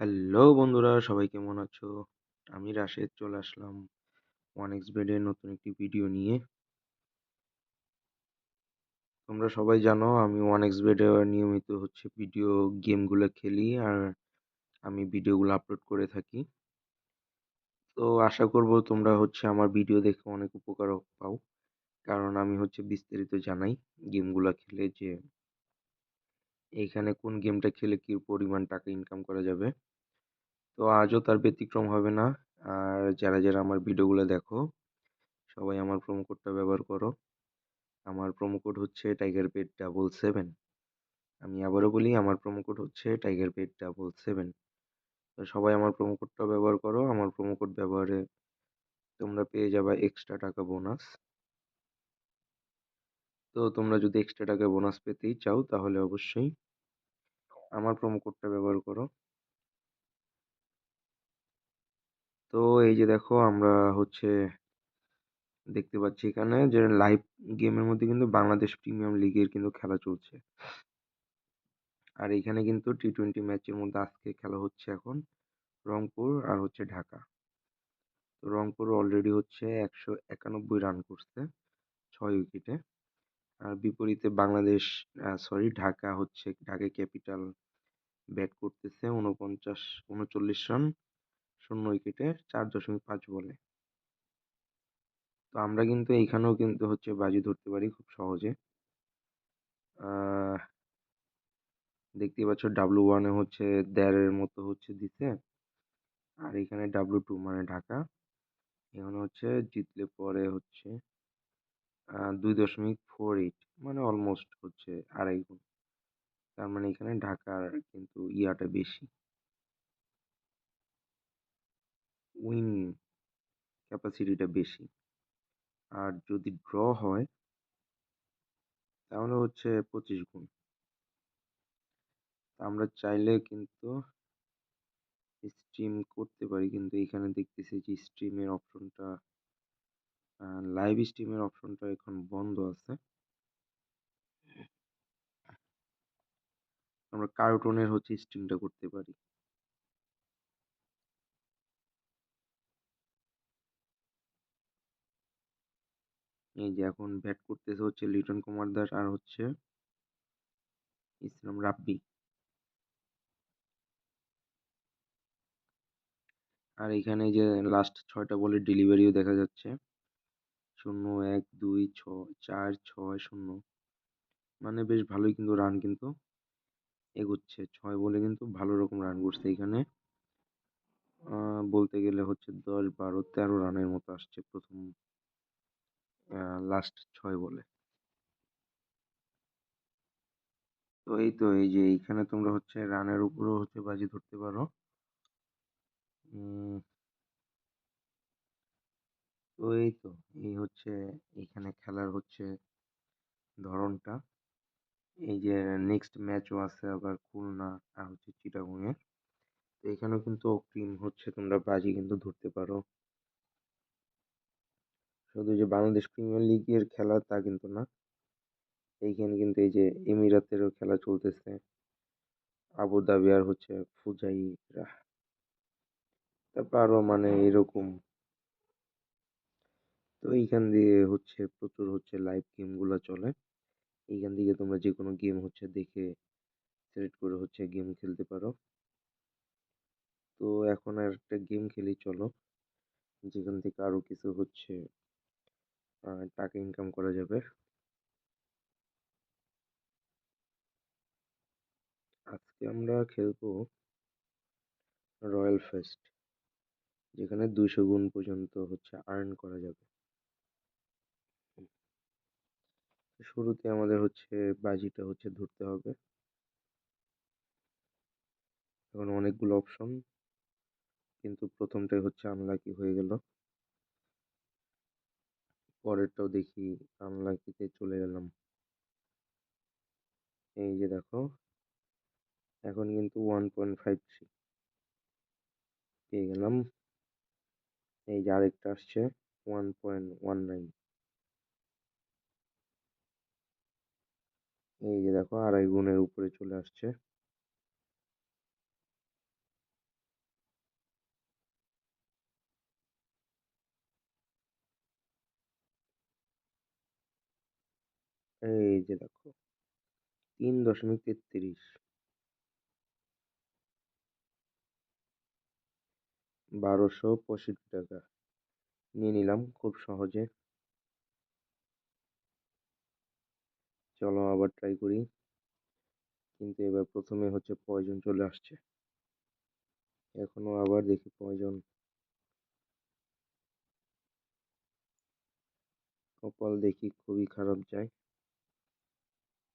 Hello বন্ধুরা, সবাই কেমন আছো? আমি রাশেদ, চলে আসলাম ওয়ান এক্স বেডের নতুন একটি ভিডিও নিয়ে। তোমরা সবাই জানো, আমি ওয়ান এক্স বেডে নিয়মিত হচ্ছে ভিডিও গেমগুলো খেলি আর আমি ভিডিওগুলো আপলোড করে থাকি। তো আশা করব তোমরা হচ্ছে আমার ভিডিও দেখে অনেক উপকার পাও। কারণ আমি হচ্ছে বিস্তারিত জানাই গেমগুলো খেলে যে এইখানে কোন গেমটা খেলে কি পরিমাণ টাকা ইনকাম করা যাবে। তো আজও তার ব্যতিক্রম হবে না। আর যারা, যারা আমার ভিডিওগুলো দেখো সবাই আমার প্রোমো কোডটা ব্যবহার করো। আমার প্রোমো কোড হচ্ছে টাইগার পেট ডাবল সেভেন আমি আবারও বলি আমার প্রোমো কোড হচ্ছে টাইগার পেট ডাবল সেভেন তো সবাই আমার প্রোমো কোডটা ব্যবহার করো। আমার প্রোমো কোড ব্যবহারে তোমরা পেয়ে যাবে এক্সট্রা টাকা বোনাস তো তোমরা যদি এক্সট্রা টাকা বোনাস পেতেই চাও তাহলে অবশ্যই আমার প্রোমো কোডটা ব্যবহার করো। তো এই যে দেখো আমরা হচ্ছে দেখতে পাচ্ছি এখানে যে লাইভ গেমের মধ্যে কিন্তু বাংলাদেশ প্রিমিয়াম লিগের কিন্তু খেলা চলছে। আর এখানে কিন্তু টি টোয়েন্টি ম্যাচের মধ্যে আজকে খেলা হচ্ছে এখন রংপুর আর হচ্ছে ঢাকা। তো রংপুর অলরেডি হচ্ছে একশো একানব্বই রান করছে ছয় উইকেটে আর বিপরীতে বাংলাদেশ সরি ঢাকা হচ্ছে, ঢাকা ক্যাপিটাল ব্যাট করতেছে উনপঞ্চাশ, উনচল্লিশ রান শূন্য উইকেটে চার দশমিক পাঁচ বলে। তো আমরা কিন্তু এইখানেও কিন্তু হচ্ছে বাজি ধরতে পারি খুব সহজে। দেখতেই পাচ্ছ ডাব্লু ওয়ানে হচ্ছে দেড়ের মতো হচ্ছে দিছে। আর এখানে ডাব্লু টু মানে ঢাকা। এখানে হচ্ছে জিতলে পরে হচ্ছে দুই দশমিক ফোর এইট মানে অলমোস্ট হচ্ছে আড়াই গুণ। তার মানে এখানে ঢাকার কিন্তু ইয়াটা বেশি। উইন ক্যাপাসিটিটা বেশি। আর যদি ড্র হয়, তাহলে হচ্ছে পঁচিশ গুণ। আমরা চাইলে কিন্তু স্ট্রিম করতে পারি, কিন্তু এখানে দেখতেছি যে স্ট্রিমের অপশনটা লাইভ স্ট্রিমের অপশনটা এখন বন্ধ আছে। আমরা কার্টুনের হচ্ছে স্ট্রিমটা করতে পারি। এই যে এখন ব্যাট করতেছে হচ্ছে লিটন কুমার দাস আর হচ্ছে ইসলাম রাব্বি। আর এখানে যে লাস্ট ছয়টা বলের ডেলিভারিও দেখা যাচ্ছে। শূন্য, এক, দুই ছ চার, ছয়, শূন্য। মানে বেশ ভালোই কিন্তু রান কিন্তু এগোচ্ছে। ছয় বলে কিন্তু ভালো রকম রান করছে এখানে। বলতে গেলে হচ্ছে দশ বারো তেরো রানের মতো আসছে প্রথম লাস্ট ছয় বলে। তো এই তো, এই যে এইখানে তোমরা হচ্ছে রানের উপরেও হচ্ছে বাজি ধরতে পারো। তো এই তো, এই হচ্ছে এখানে খেলার হচ্ছে ধরনটা। এই যে নেক্সট ম্যাচও আছে আবার খুলনা আর হচ্ছে চিটাগংয়ের তো এখানেও কিন্তু অগ্রিম হচ্ছে তোমরা বাজি কিন্তু ধরতে পারো। শুধু যে বাংলাদেশ প্রিমিয়ার লিগের খেলা তা কিন্তু না। এইখানে কিন্তু এই যে এমিরাতেরও খেলা চলতেছে। আবুধাবি আর হচ্ছে ফুজাইরা। তারপর আরও মানে এরকম। তো এইখান দিয়ে হচ্ছে প্রচুর হচ্ছে লাইভ গেমগুলো চলে। এইখান থেকে তোমরা যে কোনো গেম হচ্ছে দেখে সিলেক্ট করে হচ্ছে গেম খেলতে পারো। তো এখন আর একটা গেম খেলি চলো। যেখান থেকে আরও কিছু হচ্ছে টাকা ইনকাম করা যাবে। আজকে আমরা খেলব রয়্যাল ফেস্ট, যেখানে দুইশো গুণ পর্যন্ত হচ্ছে আর্ন করা যাবে। শুরুতে আমাদের হচ্ছে বাজিটা হচ্ছে ধরতে হবে। এখন অনেকগুলো অপশন কিন্তু প্রথমটাই হচ্ছে আনলাকি হয়ে গেল। পরেরটাও দেখি আনলাকিতে চলে গেলাম। এই যে দেখো, এখন কিন্তু ওয়ান পয়েন্ট ফাইভ থ্রি পেয়ে গেলাম। এই যে আরেকটা আসছে ওয়ান পয়েন্ট ওয়ান নাইন এই যে দেখো, আড়াই গুণের উপরে চলে আসছে। এই যে দেখো, তিন দশমিক তেত্রিশ। বারোশো পঁয়ষট্টি টাকা। নিয়ে নিলাম খুব সহজে। চলো আবার ট্রাই করি। কিন্তু এবার প্রথমে হচ্ছে পয়জন চলে আসছে। এখনও আবার দেখি পয়জন কপাল দেখি খুবই খারাপ যায়।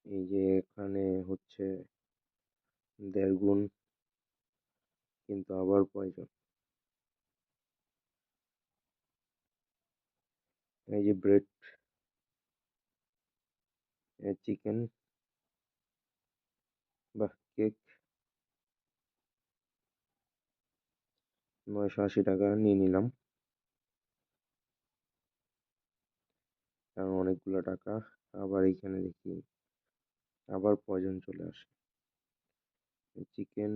এই যে এখানে হচ্ছে দেড় গুণ কিন্তু আবার পয়জন এই যে ব্রেড চিকেন বা কেক। নয়শো আশি টাকা নিয়ে নিলাম। কারণ অনেকগুলো টাকা। আবার এইখানে দেখি আবার চলে আসে। চিকেন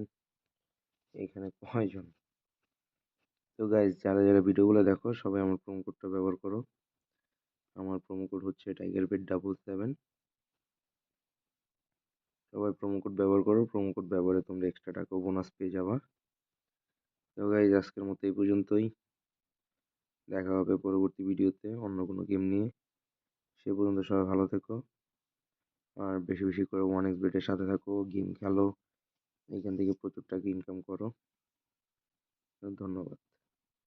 এখানে পয়জন তো গাইজ যারা যারা ভিডিওগুলো দেখো, সবাই আমার প্রোমো কোডটা ব্যবহার করো। আমার প্রোমো কোড হচ্ছে টাইগার বেড ডাবল সেভেন সবাই প্রোমো কোড ব্যবহার করো প্রোমো কোড ব্যবহারে তোমরা এক্সট্রা টাকা বোনাস পেয়ে যাবা। তো গাইজ আজকের মতো এই পর্যন্তই। দেখা হবে পরবর্তী ভিডিওতে অন্য কোনো গেম নিয়ে। সে পর্যন্ত সবাই ভালো থেকো। আর বেশি বেশি করে ওয়ান এক্স বেটের সাথে থাকো গেম খেলো, এখান থেকে প্রচুর টাকা ইনকাম করো। ধন্যবাদ।